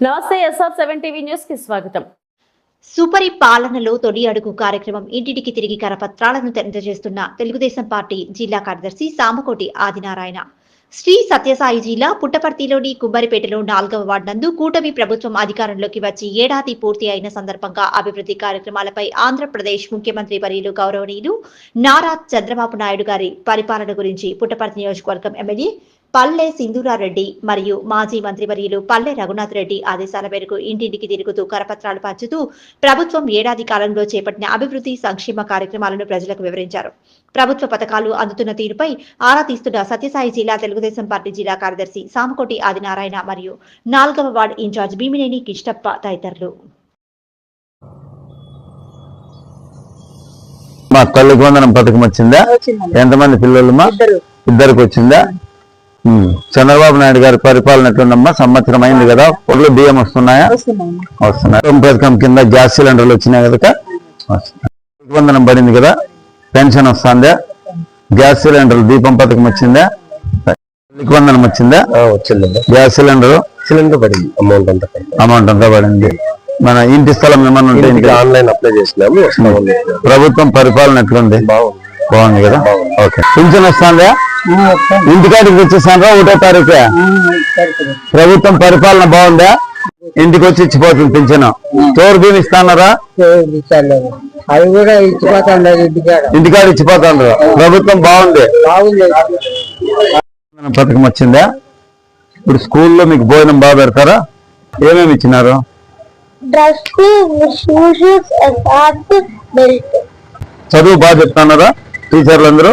నమస్తే SR seven TV న్యూస్కి స్వాగతం. సుపరి పాలనలో తొలి అడుగు కార్యక్రమం ఇంటింటికి తిరిగి కరపత్రాలను తెలియజేస్తున్న తెలుగుదేశం పార్టీ జిల్లా కార్యదర్శి సామకోటి ఆదినారాయణ. శ్రీ సత్యసాయి జిల్లా పుట్టపర్తిలోని కుమ్మరిపేటలో నాలుగవ వార్డు నందు కూటమి ప్రభుత్వం అధికారంలోకి వచ్చి ఏడాది పూర్తి అయిన సందర్భంగా అభివృద్ధి కార్యక్రమాలపై ఆంధ్రప్రదేశ్ ముఖ్యమంత్రి వర్యులు గౌరవనీయులు నారా చంద్రబాబు నాయుడు గారి పరిపాలన గురించి పుట్టపర్తి నియోజకవర్గం ఎమ్మెల్యే పల్లె సింధూరారెడ్డి మరియు మాజీ మంత్రివర్యులు పల్లె రఘునాథ్ రెడ్డి ఆదేశాల మేరకు ఇంటింటికి తిరుగుతూ కరపత్రాలు పంచుతూ ప్రభుత్వం ఏడాది కాలంలో చేపట్టిన అభివృద్ధి సంక్షేమ కార్యక్రమాలను ప్రజలకు వివరించారు. ప్రభుత్వ పథకాలు అందుతున్న తీరుపై ఆరా తీస్తున్న సత్యసాయి జిల్లా తెలుగుదేశం పార్టీ జిల్లా కార్యదర్శి సామకోటి ఆదినారాయణ మరియు నాలుగవ వార్డు ఇన్ఛార్జ్ భీమినేని కిష్టప్ప తదితరులు. మా తల్లికి వందనం పథకం వచ్చిందా ఎంతమంది పిల్లలు మా ఇద్దరికి వచ్చిందా. చంద్రబాబు నాయుడు గారి పరిపాలన ఎట్లుందమ్మా? సంవత్సరం అయింది కదా. పొట్లు బియ్యం వస్తున్నాయా? వస్తున్నాయి. పథకం కింద గ్యాస్ సిలిండర్లు వచ్చినాయి కదా వందనం పడింది కదా. పెన్షన్ వస్తుందా? గ్యాస్ సిలిండర్ దీపం పథకం వచ్చిందా? వందనం వచ్చిందా? వచ్చిందండి గ్యాస్ సిలిండర్? సిలిండర్ పడింది. అమౌంట్ అంతా పడింది. అమౌంట్ అంతా పడింది. మన ఇంటి స్థలం ఏమన్నా ఉంటే ఆన్లైన్ అప్లై చేసినాము. ప్రభుత్వం పరిపాలన ఎట్లుంది? బాగుంది. బాగుంది కదా. ఓకే. పింఛన్ వస్తుందా? ఇంటికాడికి వచ్చేసారా ఒకటో తారీఖు. ప్రభుత్వం పరిపాలన బాగుందా? ఇంటికి వచ్చి ఇచ్చిపోతుంది పింఛను. తోడు భీమి ఇస్తానరా అవి కూడా ఇచ్చిపోతాండి ఇంటికాడ. ఇచ్చిపోతాండ్రు. ప్రభుత్వం బాగుంది. బాగుంది. పథకం వచ్చిందా? ఇప్పుడు స్కూల్లో మీకు భోజనం బాగా పెడతారా? ఏమేమి ఇచ్చినారు? Dress shoes socks belt. చదువు బాగా చెప్తున్నారా టీచర్లు అందరూ?